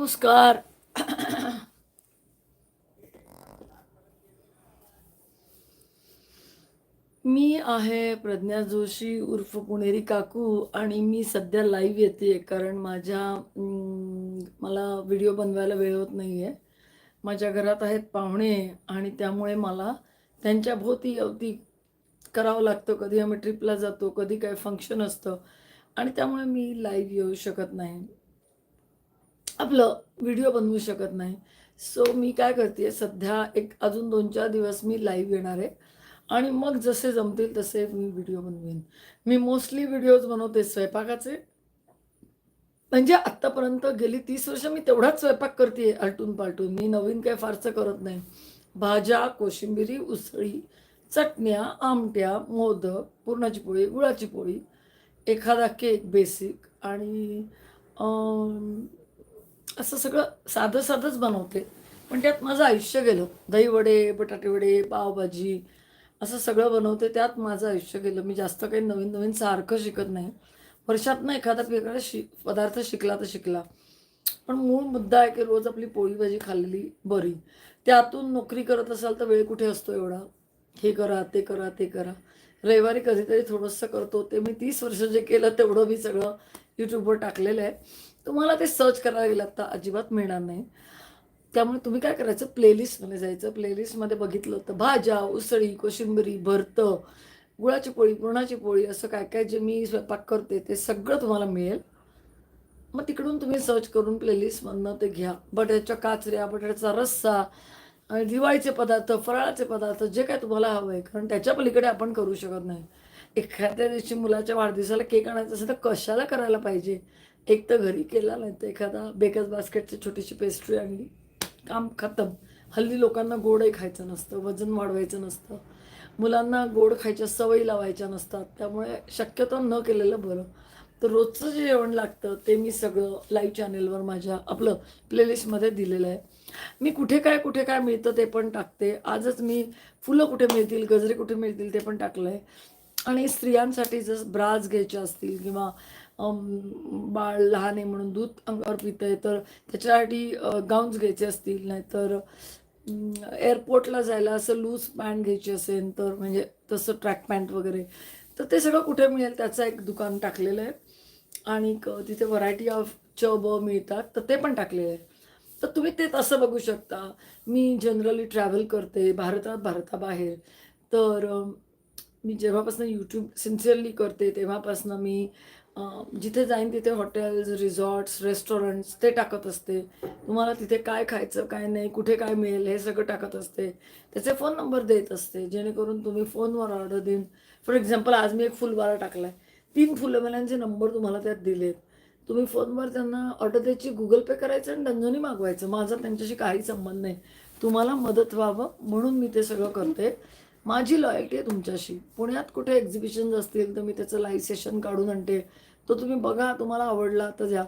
नमस्कार. मी आहे प्रज्ञा जोशी उर्फ पुणेरी काकू आणि मी सध्या लाईव्ह येते कारण माझ्या मला व्हिडिओ बनवायला वेळ होत नाही आहे माझ्या घरात आहेत पाहुणे आणि त्यामुळे मला त्यांच्या भोवती अवती करावं लागतं. कधी आम्ही ट्रिपला जातो कधी काय फंक्शन असतं आणि त्यामुळे मी लाईव्ह येऊ शकत नाही. आपलं व्हिडिओ बनवू शकत नाही. सो मी काय करते सध्या एक अजून दोन चार दिवस मी लाईव्ह येणार आहे. आणि मग जसे जमतील तसे मी व्हिडिओ बनवेन. मी मोस्टली व्हिडिओज बनवते स्वयंपाकाचे. म्हणजे आत्तापर्यंत गेली तीस वर्ष मी तेवढाच स्वयंपाक करते आलटून पालटून. मी नवीन काय फारसं करत नाही. भाज्या कोशिंबिरी उसळी चटण्या आमट्या मोदक पुरणाची पोळी गुळाची पोळी एखादा केक बेसिक आणि असं सगळं साधं साधंच बनवते. पण त्यात माझं आयुष्य गेलं. दहीवडे बटाटेवडे पावभाजी असं सगळं बनवते. त्यात माझं आयुष्य गेलं. मी जास्त काही नवीन नवीन सारखं शिकत नाही. वर्षातनं एखादा वेगळा शि पदार्थ शिकला तर शिकला. पण मूळ मुद्दा आहे की रोज आपली पोळी भाजी खाल्लेली बरी. त्यातून नोकरी करत असाल तर वेळ कुठे असतो एवढा? हे करा ते करा ते करा. रविवारी कधीतरी थोडंसं करतो. ते मी तीस वर्ष जे केलं तेवढं मी सगळं यूट्यूबवर टाकलेलं आहे. तुम्हाला ते सर्च करायला गेलं तर अजिबात मिळणार नाही. त्यामुळे तुम्ही काय करायचं? प्लेलिस्टमध्ये जायचं. प्लेलिस्टमध्ये बघितलं तर भाज्या उसळी कोशिंबरी भरतं गुळाची पोळी पुरणाची पोळी असं काय काय जे मी स्वयंपाक करते ते सगळं तुम्हाला मिळेल. मग तिकडून तुम्ही सर्च करून प्लेलिस्टमधनं ते घ्या. बटाट्याच्या काचऱ्या बटाट्याचा रस्सा आणि दिवाळीचे पदार्थ फराळाचे पदार्थ जे काय तुम्हाला हवं आहे कारण त्याच्या पलीकडे आपण करू शकत नाही. एखाद्या दिवशी मुलाच्या वाढदिवसाला केक आणायचं असेल तर कशाला करायला पाहिजे? एक तर घरी केला नाही तर एखादा बेकर्स बास्केटची छोटीशी पेस्ट्री आणली काम खतम. हल्ली लोकांना गोडही खायचं नसतं वजन वाढवायचं नसतं. मुलांना गोड खायच्या सवयी लावायच्या नसतात त्यामुळे शक्यतो न केलेलं बरं. तर रोजचं जे जेवण लागतं ते मी सगळं लाईव्ह चॅनेलवर माझ्या आपलं प्लेलिस्टमध्ये दिलेलं आहे. मी कुठे काय कुठे काय मिळतं ते पण टाकते. आजच मी फुलं कुठे मिळतील गजरे कुठे मिळतील ते पण टाकलं आहे आणि स्त्रियांसाठी जर ब्राज घ्यायचे असतील किंवा बाळ लहान आहे म्हणून दूध अंगावर पितं आहे तर त्याच्यासाठी गाऊन्स घ्यायचे असतील नाहीतर एअरपोर्टला जायला असं लूज पॅन्ट घ्यायची असेल तर म्हणजे तसं ट्रॅक पॅन्ट वगैरे तर ते सगळं कुठे मिळेल त्याचं एक दुकान टाकलेलं आहे. आणि तिथे व्हरायटी ऑफ चब मिळतात तर ते पण टाकलेलं आहे. तर तुम्ही ते तसं बघू शकता. मी जनरली ट्रॅव्हल करते भारतात भारताबाहेर. तर मी जेव्हापासून यूट्यूब सिन्सिअरली करते तेव्हापासून मी जिथे जाईन तिथे हॉटेल्स रिसॉर्ट्स रेस्टॉरंट्स ते टाकत असते. तुम्हाला तिथे काय खायचं काय नाही कुठे काय मिळेल हे सगळं टाकत असते. त्याचे फोन नंबर देत असते. जेणेकरून तुम्ही फोनवर ऑर्डर देऊन फॉर एक्झाम्पल आज मी एक फुलवारा टाकला आहे तीन फुलवाल्यांचे नंबर तुम्हाला त्यात दिलेत. तुम्ही फोनवर त्यांना ऑर्डर द्यायची गुगल पे करायचं आणि डंजनी मागवायचं. माझा त्यांच्याशी काही संबंध नाही. तुम्हाला मदत व्हावं म्हणून मी ते सगळं करते. माझी लॉयल्टी आहे तुमच्याशी. पुण्यात कुठे एक्झिबिशन्स असतील तर मी त्याचं लाईव्ह सेशन काढून आणते. तो तुम्ही बघा तुम्हाला आवडला तर द्या.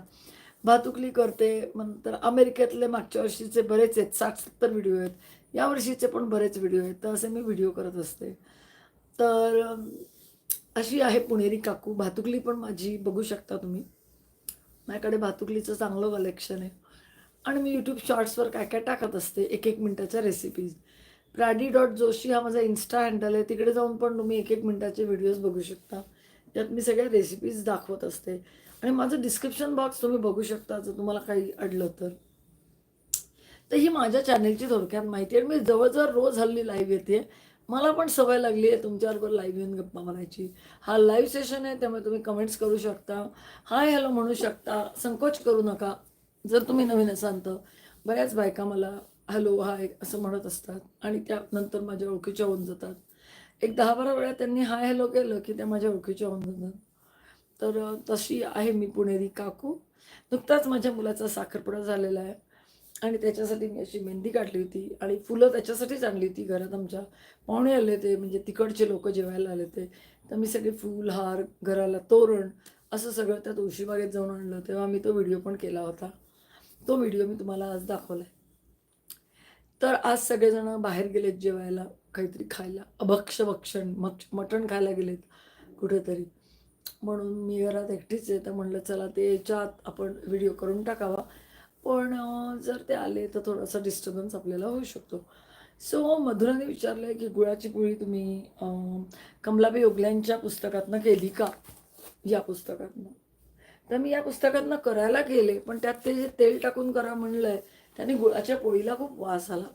भातुकली करते नंतर अमेरिकेतले मागच्या वर्षीचे बरेच आहेत साठ सत्तर व्हिडिओ आहेत. या वर्षीचे पण बरेच व्हिडिओ आहेत तर असे मी व्हिडिओ करत असते. तर अशी आहे पुणेरी काकू. भातुकली पण माझी बघू शकता तुम्ही. माझ्याकडे भातुकलीचं चांगलं कलेक्शन आहे. आणि मी यूट्यूब शॉर्ट्सवर काय काय टाकत असते एक एक मिनटाच्या रेसिपीज प्राडी डॉट जोशी हा माझा इन्स्टा हँडल आहे. तिकडे जाऊन पण तुम्ही एक एक मिनटाचे व्हिडिओज बघू शकता. त्यात मी सगळ्या रेसिपीज दाखवत असते. आणि माझं डिस्क्रिप्शन बॉक्स तुम्ही बघू शकता जर तुम्हाला काही अडलं तर. तर ही माझ्या चॅनेलची थोडक्यात माहिती आहे. मी जवळजवळ रोज हल्ली लाईव्ह येते. मला पण सवय लागली आहे तुमच्याबरोबर लाईव्ह येऊन गप्पा मारायची. हा लाईव्ह सेशन आहे त्यामुळे तुम्ही कमेंट्स करू शकता. हाय हॅलो म्हणू शकता. संकोच करू नका. जर तुम्ही नवीन असाल तर. बऱ्याच बायका मला हॅलो हाय असं म्हणत असतात. आणि त्यानंतर माझ्या ओळखीच्या होऊन जातात. एक दहा बारा वेळा त्यांनी हाय हॅलो केलं की त्या माझ्या ओळखीच्या होऊन जातात. तर तशी आहे मी पुणेरी काकू. नुकताच माझ्या मुलाचा साखरपुडा झालेला आहे. आणि त्याच्यासाठी मी अशी मेहंदी काढली होती. आणि फुलं त्याच्यासाठीच आणली होती घरात आमच्या. पाहुणे आले ते म्हणजे तिकडचे लोक जेवायला आले ते तर मी सगळे फूल हार घराला तोरण असं सगळं त्या तुळशीबागेत जाऊन आणलं तेव्हा मी तो व्हिडिओ पण केला होता. तो व्हिडिओ मी तुम्हाला आज दाखवला आहे तर आज सगळेजण बाहेर गेलेत जेवायला काहीतरी खायला. अभक्ष भक्षण मक्ष मटण खायला गेलेत कुठेतरी. म्हणून मी घरात एकटीच आहे तर म्हणलं चला ते याच्यात आपण व्हिडिओ करून टाकावा. पण जर ते आले तर थोडासा डिस्टर्बन्स आपल्याला होऊ शकतो. सो मधुराने विचारलं आहे की गुळाची गुळी तुम्ही कमलाबाई ओगल्यांच्या पुस्तकातनं केली का? या पुस्तकातनं. तर मी या पुस्तकातनं करायला गेले पण त्यात ते जे तेल टाकून करा म्हणलं आहे त्याने गुळाच्या पोळीला खूप वास आला.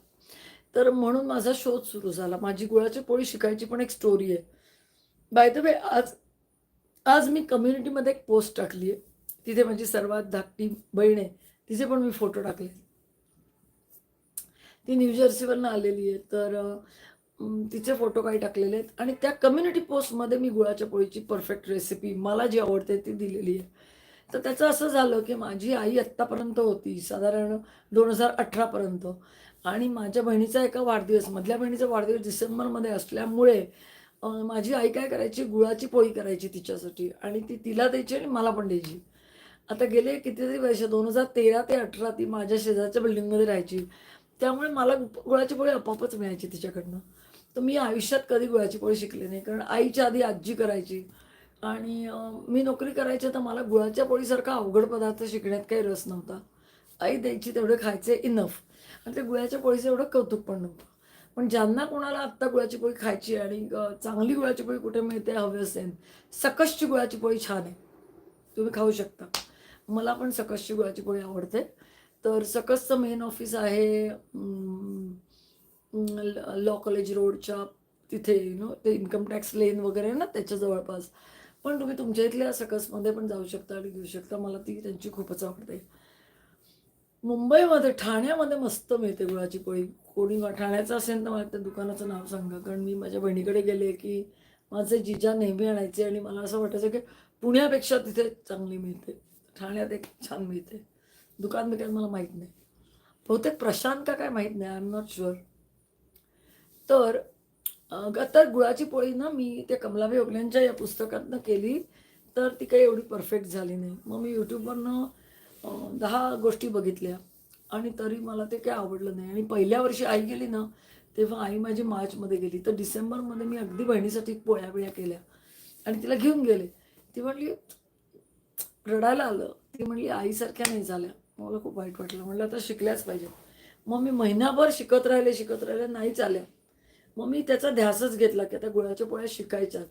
तर म्हणून माझा शोध सुरू झाला. माझी गुळाची पोळी शिकायची पण एक स्टोरी आहे. बाय द वे आज आज मी कम्युनिटीमध्ये एक पोस्ट टाकली आहे तिथे माझी सर्वात धाकटी बहीण आहे. तिचे पण मी फोटो टाकले. ती न्यूजर्सीवरनं आलेली आहे. तर तिचे फोटो काही टाकलेले आहेत. आणि त्या कम्युनिटी पोस्टमध्ये मी गुळाच्या पोळीची परफेक्ट रेसिपी मला जी आवडते ती दिलेली आहे. तर त्याचं असं झालं की माझी आई आत्तापर्यंत होती साधारण दोन हजार अठरापर्यंत आणि माझ्या बहिणीचा एका वाढदिवस मधल्या बहिणीचा वाढदिवस डिसेंबरमध्ये असल्यामुळे माझी आई काय करायची? गुळाची पोळी करायची तिच्यासाठी आणि ती तिला द्यायची आणि मला पण द्यायची. आता गेले कितीतरी वर्ष दोन हजार तेरा ते अठरा ती माझ्या शेजारच्या बिल्डिंगमध्ये राहायची. त्यामुळे मला गुळाची पोळी आपोआपच मिळायची तिच्याकडनं. तर मी आयुष्यात कधी गुळाची पोळी शिकले नाही कारण आईच्या आधी आजी करायची. आणि मी नोकरी करायची तर मला गुळाच्या पोळीसारखा अवघड पदार्थ शिकण्यात काही रस नव्हता. आई द्यायची तेवढे खायचे इनफ आणि ते गुळाच्या पोळीचं एवढं कौतुक पण नव्हतं. पण ज्यांना कोणाला आत्ता गुळाची पोळी खायची आणि चांगली गुळाची पोळी कुठे मिळते हवी असेल सकसची गुळाची पोळी छान आहे. तुम्ही खाऊ शकता. मला पण सकसची गुळाची पोळी आवडते. तर सकसचं मेन ऑफिस आहे लॉ कॉलेज रोडच्या तिथे नो ते इन्कम टॅक्स लेन वगैरे ना त्याच्या जवळपास. पण तुम्ही तुमच्या इथल्या सकसमध्ये पण जाऊ शकता आणि घेऊ शकता. मला ती त्यांची खूपच आवडते. मुंबईमध्ये ठाण्यामध्ये मस्त मिळते गुळाची पोळी. कोणी ठाण्याचं असेल तर मला त्या दुकानाचं नाव सांगा. कारण मी माझ्या बहिणीकडे गेले की माझे जिजा नेहमी आणायचे आणि मला असं वाटायचं की पुण्यापेक्षा तिथे चांगली मिळते. ठाण्यात एक छान मिळते. दुकान बिकान मला माहीत नाही. बहुतेक प्रशांत का काय माहीत नाही. आय एम नॉट शुअर तर तर गुळाची पोळी ना मी त्या कमलाबाई ओगल्यांच्या या पुस्तकातनं केली तर ती काही एवढी परफेक्ट झाली नाही. मग मी यूट्यूबवरनं दहा गोष्टी बघितल्या आणि तरी मला ते काही आवडलं नाही. आणि पहिल्या वर्षी आई गेली ना तेव्हा आई माझी मार्चमध्ये गेली. तर डिसेंबरमध्ये मी अगदी बहिणीसाठी पोळ्या बिळ्या केल्या आणि तिला घेऊन गेले. ती म्हणली रडायला आलं. ती म्हणली आईसारख्या नाही झाल्या. मला खूप वाईट वाटलं. म्हणलं आता शिकल्याच पाहिजे मग मी महिनाभर शिकत राहिले शिकत राहिले नाही आल्या मग मी त्याचा ध्यासच घेतला की आता गुळाच्या पोळ्या शिकायच्याच.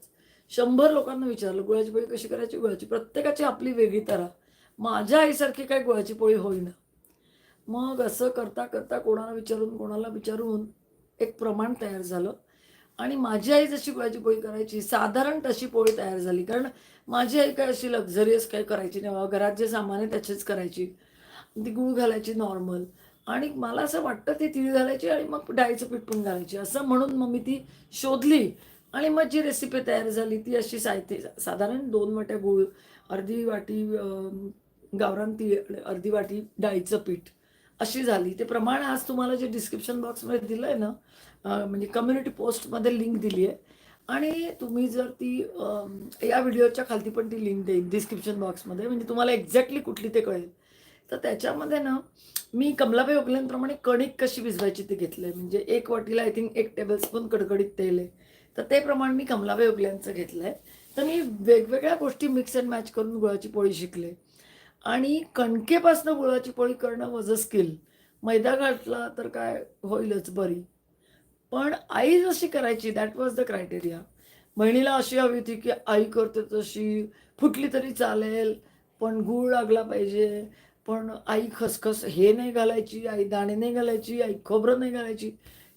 शंभर लोकांना विचारलं गुळाची पोळी कशी करायची? गुळाची प्रत्येकाची आपली वेगळी तरा माझ्या आईसारखी काय गुळाची पोळी होईना. मग असं करता करता कोणाला विचारून कोणाला विचारून एक प्रमाण तयार झालं. आणि माझी आई जशी गुळाची पोळी करायची साधारण तशी पोळी तयार झाली. कारण माझी आई काय अशी लक्झरियस काय करायची नाही. घरात जे सामान आहे त्याचीच करायची. ती गुळ घालायची नॉर्मल आणि मला असं वाटतं ती तिळी घालायची आणि मग डाळीचं पीठ पण घालायची. असं म्हणून मग मी ती शोधली आणि मग जी रेसिपी तयार झाली ती अशी साहित्य साधारण दोन वाट्या गुळ अर्धी वाटी गावरान तीळ आणि अर्धी वाटी डाळीचं पीठ अशी झाली. ते प्रमाण आज तुम्हाला जे डिस्क्रिप्शन बॉक्समध्ये दिलं आहे ना म्हणजे कम्युनिटी पोस्टमध्ये लिंक दिली आहे. आणि तुम्ही जर ती या व्हिडिओच्या खालती पण ती लिंक देईन डिस्क्रिप्शन बॉक्समध्ये म्हणजे तुम्हाला एक्झॅक्टली कुठली ते कळेल. तर त्याच्यामध्ये ना मी कमलाबाई ओगल्यांप्रमाणे कणिक कशी भिजवायची ते घेतलं आहे म्हणजे एक वाटीला आय थिंक एक टेबलस्पून कडकडीत तेल आहे. तर ते प्रमाण मी कमलाबाई ओगल्यांचं घेतलं आहे तर मी वेगवेगळ्या गोष्टी मिक्स अँड मॅच करून गुळाची पोळी शिकले. आणि कणकेपासनं गुळाची पोळी करणं वॉज अ स्किल मैदा घातला तर काय होईलच बरी. पण आई जशी करायची दॅट वॉज द क्रायटेरिया बहिणीला अशी हवी होती की आई करते तशी फुटली तरी चालेल पण गूळ लागला पाहिजे. पण आई खसखस हे नाही घालायची आई दाणे नाही घालायची आई खोबरं नाही घालायची.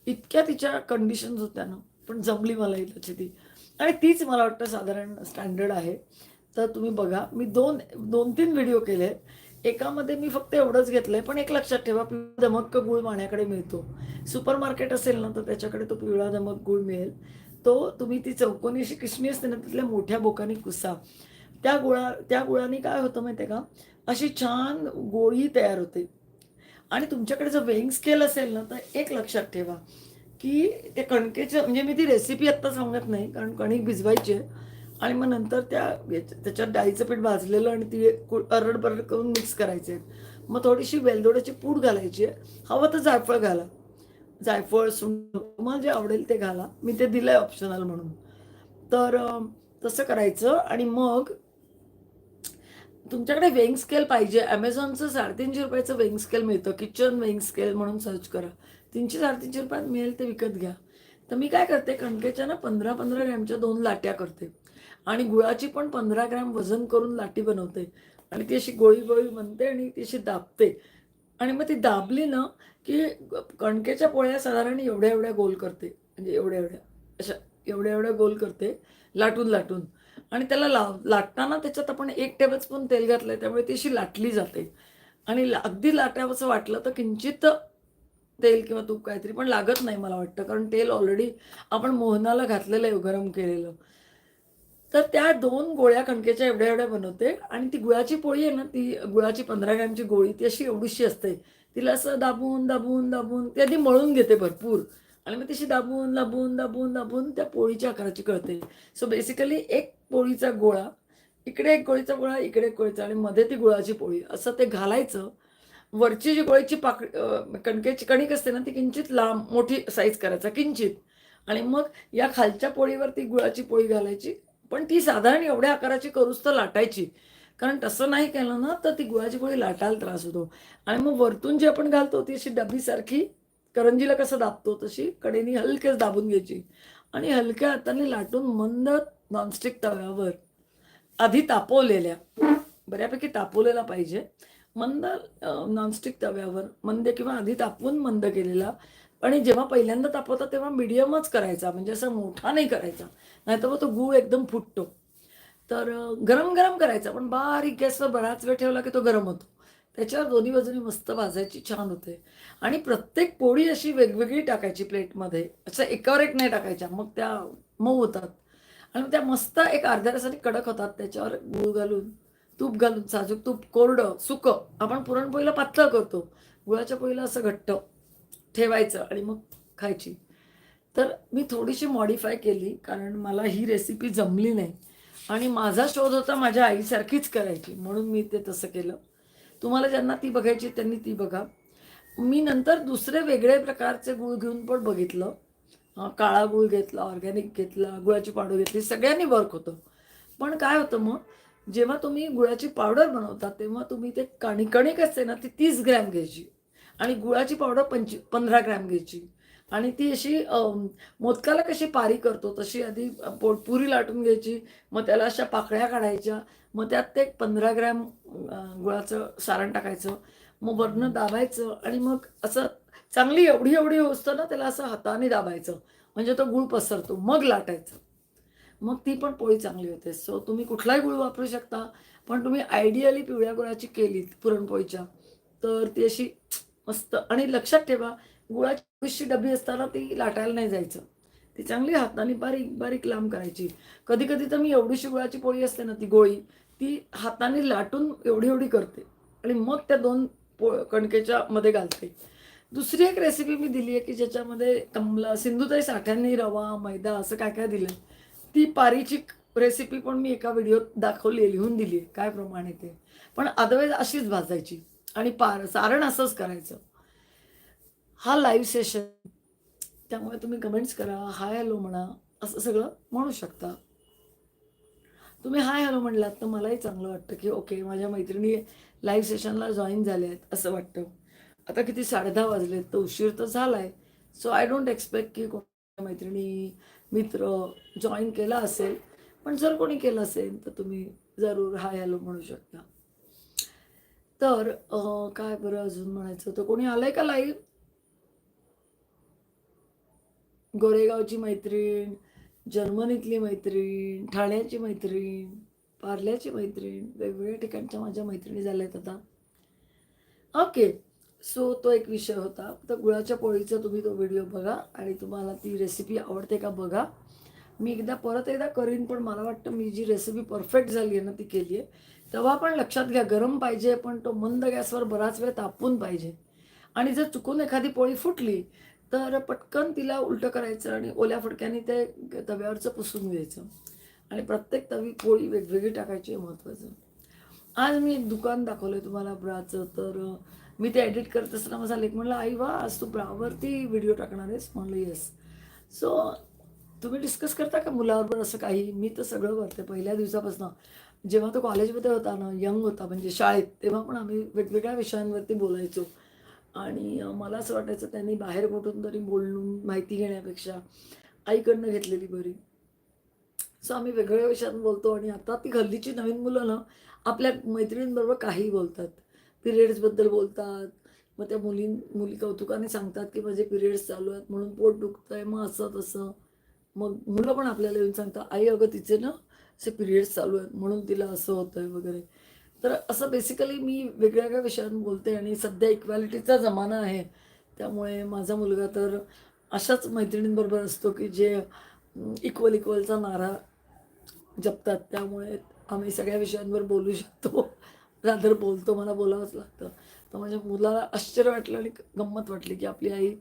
इतक्या तिच्या कंडिशन्स होत्या ना. पण जमली मला इथची ती. आणि तीच मला वाटतं साधारण स्टँडर्ड आहे. तर तुम्ही बघा मी दोन दोन तीन व्हिडिओ केले एकामध्ये मी फक्त एवढंच घेतलं आहे पण एक लक्षात ठेवा पिवळा धमक्क गुळ पाण्याकडे मिळतो. सुपर मार्केट असेल ना तर त्याच्याकडे तो पिवळा धमक गुळ मिळेल. तो तुम्ही ती चौकोनी अशी किशणी असते ना तिथल्या मोठ्या बोकानी कुसा. त्या गुळा त्या गुळाने काय होतं माहिती आहे का? अशी छान गोळी तयार होते. आणि तुमच्याकडे जर वेईंग स्केल असेल ना तर एक लक्षात ठेवा की ते कणकेचं म्हणजे मी ती रेसिपी आत्ता सांगत नाही कारण कणिक भिजवायची आहे. आणि मग नंतर त्या त्याच्यात डाळीचं पीठ भाजलेलं आणि ती कु- अरड बरड करून मिक्स करायचे मग थोडीशी वेलदोड्याची पूड घालायची आहे. हवं तर जायफळ घाला. जायफळ सुंड तुम्हाला जे आवडेल ते घाला. मी ते दिलं आहे ऑप्शनल म्हणून. तर तसं करायचं आणि मग तुमच्याकडे वेंग स्केल पाहिजे. ॲमेझॉनचं साडेतीनशे रुपयाचं वेंग स्केल मिळतं. किचन वेंग स्केल म्हणून सर्च करा. तीनशे साडेतीनशे रुपयात मिळेल ते विकत घ्या. तर मी काय करते? कणकेच्या ना पंधरा पंधरा ग्रॅमच्या दोन लाट्या करते. आणि गुळाची पण पंधरा ग्रॅम वजन करून लाटी बनवते. आणि ती अशी गोळी गोळी बनते आणि ती अशी दाबते. आणि मग ती दाबली ना की कणकेच्या पोळ्या साधारण एवढ्या एवढ्या गोल करते. म्हणजे एवढ्या एवढ्या अशा एवढ्या एवढ्या गोल करते. लाटून लाटून. आणि त्याला लाव लाटताना त्याच्यात आपण एक टेबलस्पून तेल घातलं आहे त्यामुळे ती अशी लाटली जाते. आणि अगदी लाटावंसं वाटलं तर किंचित तेल किंवा तूप काहीतरी पण लागत नाही मला वाटतं कारण तेल ऑलरेडी आपण मोहनाला घातलेलं आहे गरम केलेलं. तर त्या दोन गोळ्या कणकेच्या एवढ्या एवढ्या बनवते आणि ती गुळाची पोळी आहे ना ती गुळाची पंधरा ग्रॅमची गोळी ती अशी एवढीशी असते. तिला असं दाबून दाबून दाबून ती आधी मळून घेते भरपूर. आणि मग तशी दाबून दाबून दाबून दाबून त्या पोळीच्या आकाराची कळते. सो बेसिकली एक पोळीचा गोळा इकडे एक गोळीचा गोळा इकडे एक गोळीचा आणि मध्ये ती गुळाची पोळी. असं ते घालायचं. वरची जी गोळीची पाक कणकेची कणिक असते ना ती किंचित लांब मोठी साईज करायचा किंचित. आणि मग या खालच्या पोळीवर ती गुळाची पोळी घालायची. पण ती साधारण एवढ्या आकाराची करूच तर लाटायची. कारण तसं नाही केलं ना तर ती गुळाची पोळी लाटायला त्रास होतो. आणि मग वरतून जी आपण घालतो ती अशी डबीसारखी करंजीला कसं दाबतो तशी कडेनी हलकेच दाबून घ्यायची. आणि हलक्या हाताने लाटून मंद नॉनस्टिक तव्यावर. आधी तापवलेल्या. बऱ्यापैकी तापवलेला पाहिजे. मंद नॉनस्टिक तव्यावर. मंद किंवा आधी तापवून मंद केलेला. आणि जेव्हा पहिल्यांदा तापवता तेव्हा मिडियमच करायचा. म्हणजे असं मोठा नाही करायचा. नाहीतर मग तो गूळ एकदम फुटतो. तर गरम गरम करायचा. पण बारीक गॅसवर बराच वेळ ठेवला की तो गरम होतो. त्याच्यावर दोन्ही बाजूनी मस्त भाजायची छान होते. आणि प्रत्येक पोळी अशी वेगवेगळी टाकायची प्लेटमध्ये. असं एकावर एक नाही टाकायच्या. मग त्या मऊ होतात. आणि त्या मस्त एक अर्ध्या तासाने कडक होतात त्याच्यावर गूळ घालून तूप घालून साजूक तूप कोरडं सुकं. आपण पुरणपोळीला पातळ करतो. गुळाच्या पोळीला असं घट्ट ठेवायचं आणि मग खायची. तर मी थोडीशी मॉडिफाय केली कारण मला ही रेसिपी जमली नाही. आणि माझा शोध होता माझ्या आईसारखीच करायची म्हणून मी ते तसं केलं. तुम्हाला ज्यांना ती बघायची त्यांनी ती बघा. मी नंतर दुसरे वेगळे प्रकारचे गुळ घेऊन पण बघितलं. काळा गुळ घेतला ऑर्गॅनिक घेतला गुळाची पावडर घेतली सगळ्यांनी वर्क होतं. पण काय होतं मग जेव्हा तुम्ही गुळाची पावडर बनवता तेव्हा तुम्ही ते कणी कणिक असते ना ती तीस ग्रॅम घ्यायची. आणि गुळाची पावडर पंच पंधरा ग्रॅम घ्यायची. आणि ती अशी मोदकाला कशी पारी करतो तशी आधी पोटपुरी लाटून घ्यायची मग त्याला अशा पाकळ्या काढायच्या मग त्यात ते पंधरा ग्रॅम गुळाचं सारण टाकायचं मग वरनं दाबायचं आणि मग असं चांगली एवढी एवढी असतं ना त्याला असं हाताने दाबायचं. म्हणजे तो गुळ पसरतो मग लाटायचं. मग ती पण पोळी चांगली होते. सो तुम्ही कुठलाही गुळ वापरू शकता पण तुम्ही आयडियली पिवळ्या गुळाची केली पुरणपोळीच्या तर ती अशी मस्त. आणि लक्षात ठेवा गुळाची डबी असताना ती लाटायला नाही जायचं. ती चांगली हाताने बारीक बारीक लांब करायची. कधी कधी तर मी एवढीशी गुळाची पोळी असते ना ती गोळी ती हाताने लाटून एवढी एवढी करते. आणि मग त्या दोन पो कणकेच्या मध्ये घालते. दुसरी एक रेसिपी मी दिली आहे की ज्याच्यामध्ये तमला सिंधुताई साठ्यांनी रवा मैदा असं काय काय दिलं ती पारीची रेसिपी पण मी एका व्हिडिओत दाखवली आहे लिहून दिली आहे काय प्रमाणे ते. पण अदरवाईज अशीच भाजायची आणि पार सारण असंच करायचं. हा लाईव्ह सेशन त्यामुळे तुम्ही कमेंट्स करा हाय हॅलो म्हणा असं सगळं म्हणू शकता. तुम्ही हाय हॅलो म्हणलात तर मलाही चांगलं वाटतं की ओके माझ्या मैत्रिणी लाईव्ह सेशनला जॉईन झाल्या आहेत असं वाटतं. आता किती साडेदहा वाजलेत तर उशीर तर झाला आहे सो आय डोंट एक्सपेक्ट की कोणत्या मैत्रिणी मित्र जॉईन केला असेल पण जर कोणी केलं असेल तर तुम्ही जरूर हाय हॅलो म्हणू शकता. तर काय बरं अजून म्हणायचं? होतं कोणी आलंय का लाईव्ह गोरेगावची मैत्रीण जर्मनीतली मैत्रीण ठाण्याची मैत्रीण पार्ल्याची मैत्रीण वेगवेगळ्या ठिकाणच्या माझ्या मैत्रिणी झाल्या आहेत आता. ओके सो तो एक विषय होता. तर गुळाच्या पोळीचा तुम्ही तो व्हिडिओ बघा आणि तुम्हाला ती रेसिपी आवडते का बघा. मी एकदा परत एकदा करीन पण मला वाटतं मी जी रेसिपी परफेक्ट झाली आहे ना ती केली आहे. तेव्हा पण लक्षात घ्या गरम पाहिजे पण तो मंद गॅसवर बराच वेळ तापून पाहिजे. आणि जर चुकून एखादी पोळी फुटली तर पटकन तिला उलटं करायचं आणि ओल्या फडक्याने ते तव्यावरचं पुसून घ्यायचं. आणि प्रत्येक तवी पोळी वेगवेगळी टाकायची आहे महत्त्वाचं. आज मी एक दुकान दाखवलं आहे तुम्हाला ब्राचं. तर मी ते एडिट करत असताना माझा लेख म्हणलं आई वा आज तू ब्रावरती व्हिडिओ टाकणार आहेस? म्हणलं येस सो तुम्ही डिस्कस करता का मुलाबरोबर असं काही? मी तर सगळं करते. पहिल्या दिवसापासून. जेव्हा तो कॉलेजमध्ये होता ना यंग होता म्हणजे शाळेत तेव्हा पण आम्ही वेगवेगळ्या विषयांवरती बोलायचो. आणि मला असं वाटायचं त्यांनी बाहेर कुठून तरी बोलून माहिती घेण्यापेक्षा आईकडनं घेतलेली बरी. सो आम्ही वेगवेगळ्या विषयात बोलतो आणि आता ती हल्लीची नवीन मुलं ना आपल्या मैत्रिणींबरोबर काहीही बोलतात. पिरियड्सबद्दल बोलतात. मग त्या मुली मुली कौतुकाने सांगतात की माझे पिरियड्स चालू आहेत म्हणून पोट दुखतं आहे मग असं तसं. मग मुलं पण आपल्याला येऊन सांगतात आई अगं तिचे ना असे पिरियड्स चालू आहेत म्हणून तिला असं होतं आहे वगैरे. तर असं बेसिकली मी वेगवेगळ्या विषयांवर बोलते आणि सध्या इक्वॅलिटीचा जमाना आहे. त्यामुळे माझा मुलगा तर अशाच मैत्रिणींबरोबर असतो की जे इक्वल इक्वलचा नारा जपतात. त्यामुळे आम्ही सगळ्या विषयांवर बोलू शकतो. रादर बोलतो मला बोलावंच लागतं. तर माझ्या मुलाला आश्चर्य वाटलं आणि गंमत वाटली की आपली आई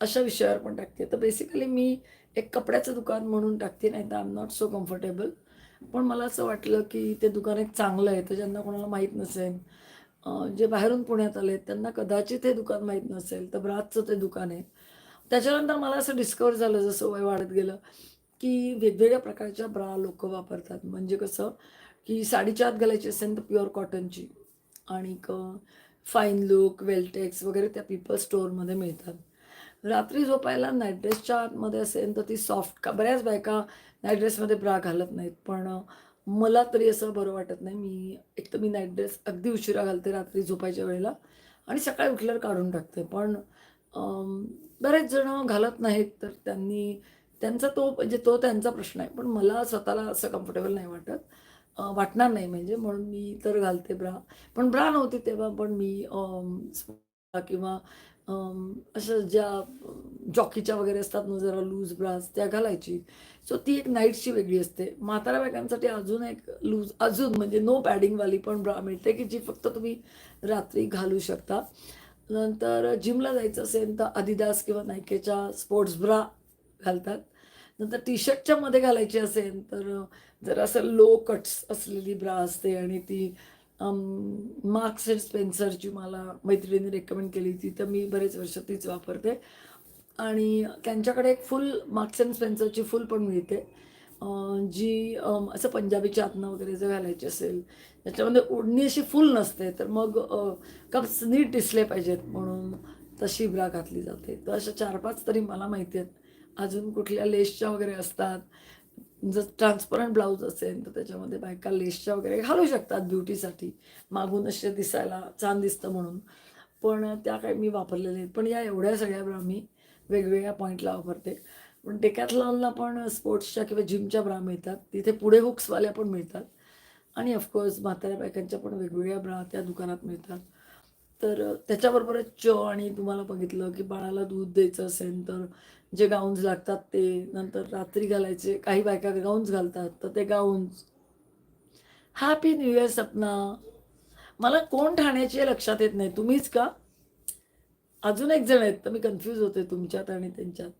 अशा विषयावर पण टाकते. तर बेसिकली मी एक कपड्याचं दुकान म्हणून टाकते नाही तर I am not so comfortable पण मला असं वाटलं की ते दुकान एक चांगलं आहे तर ज्यांना कोणाला माहीत नसेल जे बाहेरून पुण्यात आले त्यांना कदाचित हे दुकान माहीत नसेल तर ब्राजचं ते दुकान आहे. त्याच्यानंतर मला असं डिस्कवर झालं जसं वय वाढत गेलं की वेगवेगळ्या प्रकारच्या ब्रा लोक वापरतात. म्हणजे कसं की साडीच्या आत घालायची असेल तर प्युअर कॉटनची आणि फाईन लुक वेलटेक्स वगैरे त्या पीपल स्टोअरमध्ये मिळतात. रात्री झोपायला नाईट ड्रेसच्या आतमध्ये असेल तर ती सॉफ्ट का बऱ्याच बायका नाईट ड्रेसमध्ये ब्रा घालत नाहीत. पण मला तरी असं बरं वाटत नाही. मी एक तर मी नाईट ड्रेस अगदी उशिरा घालते रात्री झोपायच्या वेळेला आणि सकाळी उठल्यावर काढून टाकते. पण बरेच जण घालत नाहीत तर त्यांनी त्यांचा तो म्हणजे तो त्यांचा प्रश्न आहे. पण मला स्वतःला असं कम्फर्टेबल नाही वाटत. वाटणार नाही. म्हणजे म्हणून मी तर घालते ब्रा. पण ब्रा नव्हती तेव्हा पण मी किंवा अशा ज्या जॉकीच्या वगैरे असतात ना जरा लूज ब्रास त्या घालायची. सो ती एक नाईटची वेगळी असते. म्हातारा बायकांसाठी अजून एक लूज अजून म्हणजे नो पॅडिंगवाली पण ब्रा मिळते की जी फक्त तुम्ही रात्री घालू शकता. नंतर जिमला जायचं असेल तर अधिदास किंवा नायकेच्या स्पोर्ट्स ब्रा घालतात. नंतर टी शर्टच्या मध्ये घालायची असेल तर जर असं लो कट्स असलेली ब्रा असते आणि ती मार्क्स अँड स्पेन्सरची मला मैत्रिणीने रेकमेंड केली. ती तर मी बरेच वर्ष तीच वापरते. आणि त्यांच्याकडे एक फुल मार्क्स अँड स्पेन्सरची फुल पण मिळते. जी असं पंजाबीच्या आतनं वगैरे जर घालायची असेल त्याच्यामध्ये ओढणी अशी फुल नसते तर मग कप्स नीट दिसले पाहिजेत म्हणून तशी ब्रा घातली जाते. तर अशा चार पाच तरी मला माहिती आहेत. अजून कुठल्या लेसच्या वगैरे असतात जर ट्रान्सपरंट ब्लाऊज असेल तर त्याच्यामध्ये बायका लेसच्या वगैरे घालू शकतात ब्युटीसाठी मागून असे दिसायला छान दिसतं म्हणून. पण त्या काही मी वापरलेल्या आहेत पण या एवढ्या सगळ्या ब्रा मी वेगवेगळ्या पॉईंटला वापरते. पण डेकॅथलॉनला पण स्पोर्ट्सच्या किंवा जिमच्या ब्रा मिळतात. तिथे पुढे हुक्सवाल्या पण मिळतात. आणि ऑफकोर्स म्हाताऱ्या बायकांच्या पण वेगवेगळ्या ब्रा त्या दुकानात मिळतात. तर त्याच्याबरोबरच च आणि तुम्हाला बघितलं की बाळाला दूध द्यायचं असेल तर जे गाऊन्स लागतात ते नंतर रात्री घालायचे. काही बायका गाऊन्स घालतात तर ते gowns. Happy new year Sapna. मला कोण ठाण्याची लक्षात येत नाही. तुम्हीच का? अजून एक जण आहेत तर मी कन्फ्यूज होते तुमच्यात आणि त्यांच्यात.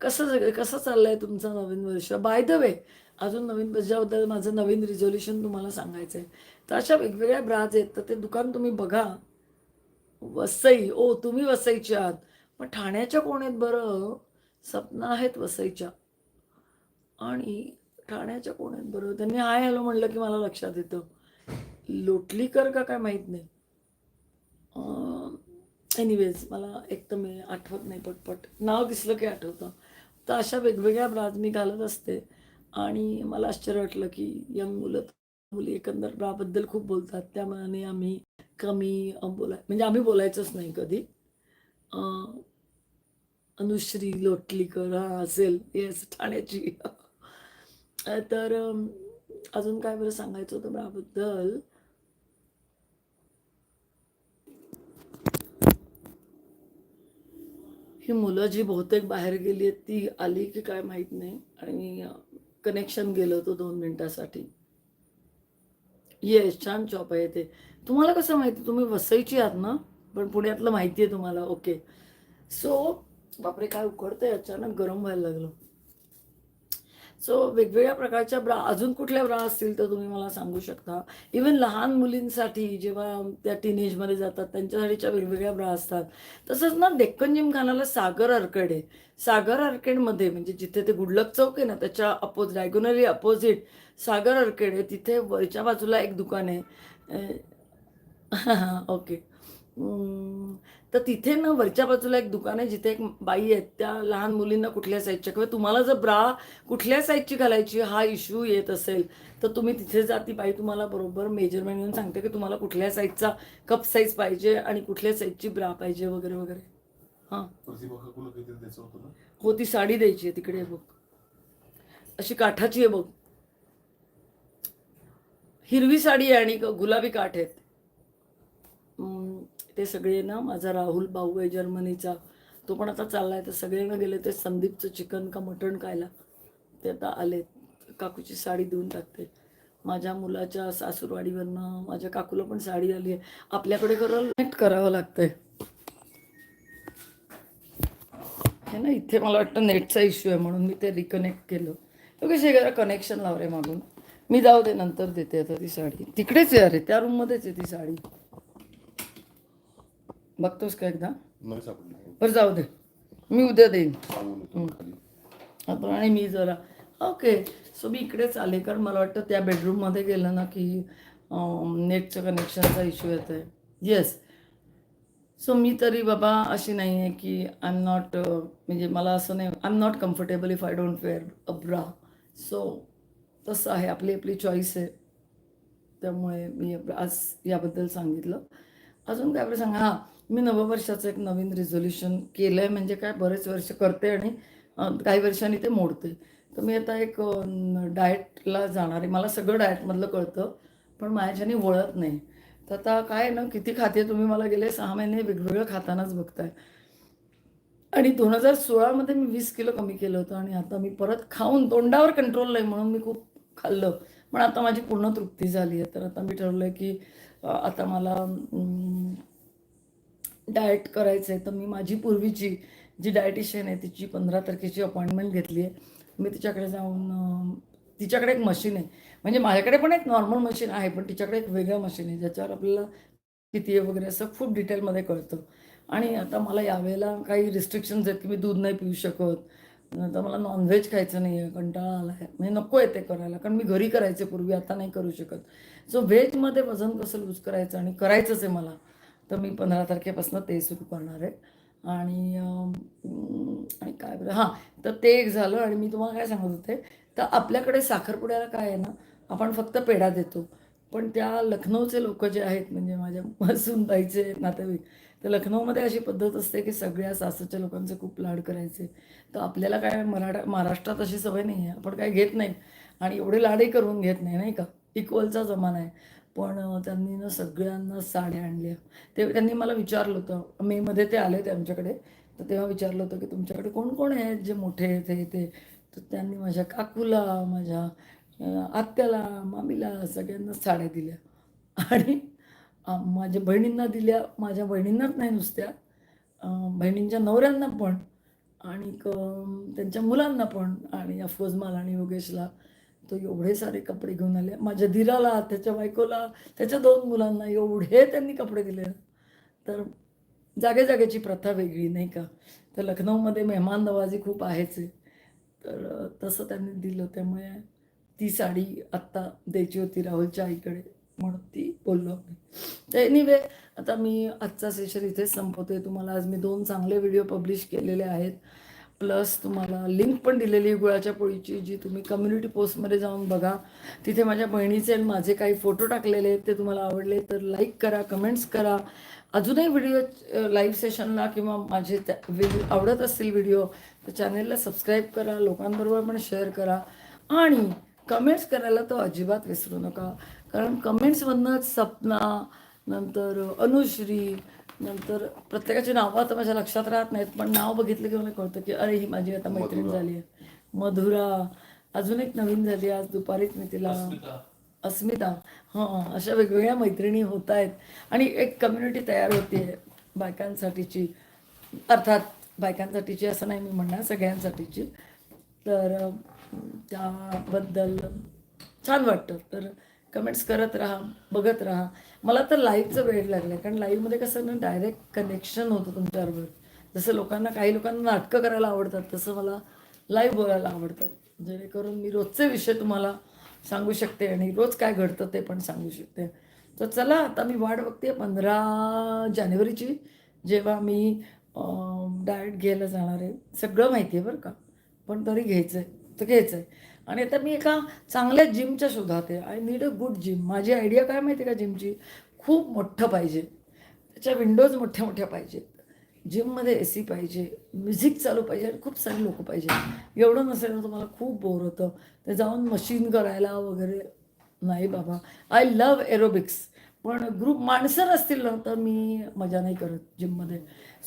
कसं कसं चाललंय तुमचं नवीन वर्ष? बाय द वे अजून नवीन बजाबद्दल माझं नवीन रिझोल्युशन तुम्हाला सांगायचं आहे तर अशा वेगवेगळ्या ब्राज आहेत तर ते दुकान तुम्ही बघा. वसई ओ तुम्ही वसईचे आहात. पण ठाण्याच्या कोण आहेत बरं? सपना आहेत वसईच्या. आणि ठाण्याच्या कोण आहेत बरं? त्यांनी हाय हॅलो म्हणलं की मला लक्षात येतं. लोटलीकर का काय माहीत नाही. एनिवेज मला एक तर मी आठवत नाही पटपट. नाव दिसलं की आठवतं. तर अशा वेगवेगळ्या ब्राज मी घालत असते. आणि मला आश्चर्य वाटलं की यंग मुलं मुली एकंदर बाबद्दल खूप बोलतात. त्या मनाने आम्ही कमी बोलाय म्हणजे आम्ही बोलायचंच नाही कधी. अनुश्री लोटलीकर हा असेल येस ठाण्याची. तर अजून काय बरं सांगायचं होतं बाबद्दल ही मुलं जी बहुतेक बाहेर गेली आहेत ती आली की काय माहीत नाही. आणि कनेक्शन गेलं होतं दोन मिनिटासाठी. येस छान शॉप आहे ते. तुम्हाला कसं माहिती तुम्ही वसईची आहात ना? पण पुण्यातलं माहिती आहे तुम्हाला ओके सो बापरे काय उकडतंय अचानक गरम व्हायला लागलं. सो वेगवेगळ्या प्रकारच्या ब्रा अजून कुठल्या ब्रा असतील तर तुम्ही मला सांगू शकता. इवन लहान मुलींसाठी जेव्हा त्या टीनेजमध्ये जातात त्यांच्यासाठीच्या वेगवेगळ्या ब्रा असतात. तसंच ना डेक्कन जिमखानाला सागर आर्केड आहे. सागर आर्केडमध्ये म्हणजे जिथे ते गुडलक चौक आहे ना त्याच्या oppose diagonally opposite Sagar arcade आहे. तिथे वरच्या बाजूला एक दुकान आहे. ओके. तर तिथे ना वरच्या बाजूला एक दुकान आहे जिथे एक बाई आहेत त्या लहान मुलींना कुठल्या साईजच्या किंवा तुम्हाला जर ब्रा कुठल्या साईजची घालायची हा इश्यू येत असेल तर तुम्ही तिथे जा ती बाई तुम्हाला बरोबर मेजरमेंट घेऊन सांगते की तुम्हाला कुठल्या साईजचा कप साईज पाहिजे आणि कुठल्या साईजची ब्रा पाहिजे वगैरे वगैरे. हां. हो ती साडी द्यायची आहे तिकडे बघ. अशी काठाची आहे बघ. हिरवी साडी आहे आणि गुलाबी काठ आहेत. ते सगळे ना माझा राहुल भाऊ आहे जर्मनीचा तो पण आता चाललाय. तर सगळेजण गेले ते संदीपचं चिकन का मटण खायला. ते आता आले काकूची साडी देऊन टाकते. माझ्या मुलाच्या सासूरवाडीवरनं माझ्या काकूला पण साडी आली आहे. आपल्याकडे करायला करावं लागतंय. हे ना इथे मला वाटतं नेटचा इश्यू आहे म्हणून मी ते रिकनेक्ट केलं. तो कशी जरा कनेक्शन लाव रे मागून. मी जाऊ दे नंतर देते आता ती साडी. तिकडेच आहे अरे त्या रूममध्येच आहे ती साडी. बघतोस का एकदा? नाही बरं जाऊ दे. मी उद्या देईन. सांगून येतो खाली. आता आणि मी जरा ओके सो मी इकडेच आले कारण मला वाटतं त्या बेडरूममध्ये गेलं ना की नेटचं कनेक्शनचा इश्यू येतो आहे येस सो मी तरी बाबा अशी नाही आहे की आय एम नॉट म्हणजे मला असं नाही I am not comfortable if I don't wear a bra so तसं आहे. आपली आपली चॉईस आहे. त्यामुळे मी आज याबद्दल सांगितलं. अजून काय बरं सांगा? हां मी नववर्षाचं एक नवीन रिझोल्युशन केलं आहे म्हणजे काय बरेच वर्ष करते आणि काही वर्षांनी ते मोडते तर मी आता एक डाएटला जाणार आहे. मला सगळं डाएटमधलं कळतं पण माझ्याने वळत नाही. तर आता काय आहे ना किती खाते तुम्ही मला गेले सहा महिने वेगवेगळं खातानाच बघताय. आणि दोन हजार सोळामध्ये मी वीस किलो कमी केलं होतं आणि आता मी परत खाऊन तोंडावर कंट्रोल नाही म्हणून मी खूप खाल्लं. पण आता माझी पूर्ण तृप्ती झाली आहे. तर आता मी ठरवलं आहे की आता मला डाएट करायचं आहे तर मी माझी पूर्वीची जी डायटिशियन आहे तिची पंधरा तारखेची अपॉइंटमेंट घेतली आहे. मी तिच्याकडे जाऊन तिच्याकडे एक मशीन आहे. म्हणजे माझ्याकडे पण एक नॉर्मल मशीन आहे पण तिच्याकडे एक वेगळं मशीन आहे ज्याच्यावर आपल्याला किती आहे वगैरे असं खूप डिटेलमध्ये कळतं. आणि आता मला यावेळेला काही रिस्ट्रिक्शन्स आहेत की मी दूध नाही पिऊ शकत. आता मला नॉनव्हेज खायचं नाही आहे कंटाळा आला आहे म्हणजे नको आहे ते करायला कारण मी घरी करायचे पूर्वी आता नाही करू शकत. सो व्हेजमध्ये वजन कसं लूज करायचं आणि करायचंच आहे मला तर मी पंधरा तारखेपासून ते सुरू करणार आहे. आणि आणि काय बरं हां तर ते एक झालं आणि मी तुम्हाला काय सांगत होते तर आपल्याकडे साखरपुड्याला काय आहे ना आपण फक्त पेढा देतो. पण त्या लखनौचे लोक जे आहेत म्हणजे माझ्या सुनबाईचे नातेवाईक तर लखनौमध्ये अशी पद्धत असते की सगळ्या सासूच्या लोकांचे खूप लाड करायचे. तर आपल्याला काय मराठा महाराष्ट्रात अशी सवय नाही आहे आपण काय घेत नाही. आणि एवढे लाडही करून घेत नाही नाही का? इक्वलचा जमाना आहे. पण त्यांनी ना सगळ्यांना साड्या आणल्या. ते त्यांनी मला विचारलं होतं. मेमध्ये ते आले ते आमच्याकडे. तर तेव्हा विचारलं होतं की तुमच्याकडे कोण कोण आहेत जे मोठे आहेत हे ते? तर त्यांनी माझ्या काकूला माझ्या आत्याला मामीला सगळ्यांना साड्या दिल्या. आणि माझ्या बहिणींना दिल्या. माझ्या बहिणींनाच नाही नुसत्या. बहिणींच्या नवऱ्यांना पण. आणि त्यांच्या मुलांना पण. आणि अफकोर्स मला आणि योगेशला. तो एवढे सारे कपडे घेऊन आले. माझ्या धीराला त्याच्या बायकोला त्याच्या दोन मुलांना एवढे त्यांनी कपडे दिले तर जागे जागेची प्रथा वेगळी नाही का? तर लखनौमध्ये मेहमान नवाजी खूप आहेच आहे. तर तसं त्यांनी दिलं. त्यामुळे ती साडी आत्ता द्यायची होती राहुलच्या आईकडे म्हणून ती बोललो मी. तर एनिवे आता मी आजचा सेशन इथेच संपवतोय. तुम्हाला आज मी दोन चांगले व्हिडिओ पब्लिश केलेले आहेत. प्लस तुम्हाला लिंक पण दिलेली गुळाच्या पोळीची जी तुम्ही कम्युनिटी पोस्टमध्ये जाऊन बघा. तिथे माझ्या बहिणीचे आणि माझे काही फोटो टाकलेले आहेत ते तुम्हाला आवडले तर लाईक करा कमेंट्स करा. अजूनही व्हिडिओ लाईव्ह सेशनला किंवा माझे त्या व्हिडिओ आवडत असतील व्हिडिओ तर चॅनेलला सबस्क्राईब करा लोकांबरोबर पण शेअर करा. आणि कमेंट्स करायला तर अजिबात विसरू नका. कारण कमेंट्समधनंच सपना नंतर अनुश्री नंतर प्रत्येकाची नावं आता माझ्या लक्षात राहत नाहीत पण नाव बघितलं की मला कळतं की अरे ही माझी आता मैत्रीण. झाली आहे. मधुरा. अजून एक नवीन झाली आज दुपारीच मी तिला अस्मिता. हां अशा वेगवेगळ्या मैत्रिणी होत आहेत. आणि एक कम्युनिटी तयार होते बायकांसाठीची. अर्थात बायकांसाठीची असं नाही मी म्हणणार सगळ्यांसाठीची. तर त्याबद्दल छान वाटतं. तर कमेंट्स करत राहा बघत राहा. मला तर लाईव्हचं वेळ लागलं कारण लाईव्हमध्ये कसं ना डायरेक्ट कनेक्शन होतं तुमच्याबरोबर. जसं लोकांना काही लोकांना नाटकं करायला आवडतात तसं मला लाईव्ह बोलायला आवडतं. जेणेकरून मी रोजचे विषय तुम्हाला सांगू शकते आणि रोज काय घडतं ते पण सांगू शकते. तर चला आता मी वाट बघते पंधरा जानेवारीची जेव्हा मी डाएट घ्यायला जाणार आहे. सगळं माहिती आहे बरं का पण तरी घ्यायचं आहे तर घ्यायचं आहे आणि आता मी एका चांगल्या जिमच्या शोधात आहे. I need a good gym माझी आयडिया काय माहिती आहे का जिमची खूप मोठं पाहिजे. त्याच्या विंडोज मोठ्या मोठ्या पाहिजेत. जिममध्ये ए सी पाहिजे. म्युझिक चालू पाहिजे आणि खूप सारे लोक पाहिजे एवढं नसेल ना तुम्हाला खूप बोर होतं. ते जाऊन मशीन करायला वगैरे. नाही बाबा. आय लव एरोबिक्स पण ग्रुप माणसं नसतील ना तर मी मजा नाही करत जिममध्ये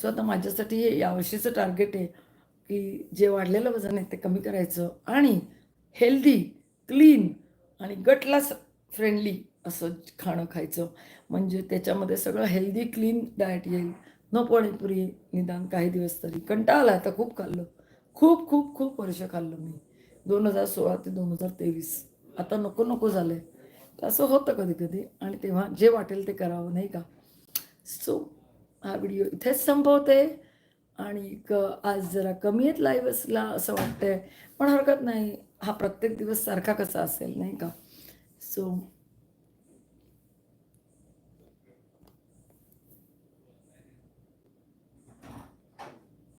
सो आता माझ्यासाठी हे यावर्षीचं टार्गेट आहे की जे वाढलेलं वजन आहे ते कमी करायचं. आणि हेल्दी क्लीन आणि गटला फ्रेंडली असं खाणं खायचं. म्हणजे त्याच्यामध्ये सगळं हेल्दी क्लीन डाएट येईल. न पाणीपुरी निदान काही दिवस तरी. कंटाळा आला आता खूप खाल्लं. खूप खूप खूप वर्ष खाल्लं मी. दोन हजार सोळा ते दोन हजार तेवीस. आता नको नको झालं आहे असं होतं कधी कधी. आणि तेव्हा जे वाटेल ते करावं नाही का? सो हा व्हिडिओ इथेच संपवते. आणि क आज जरा कमी आहेत लाईव्हसला असं वाटतंय. पण हरकत नाही. हा प्रत्येक दिवस सारखा कसा असेल नाही का? सो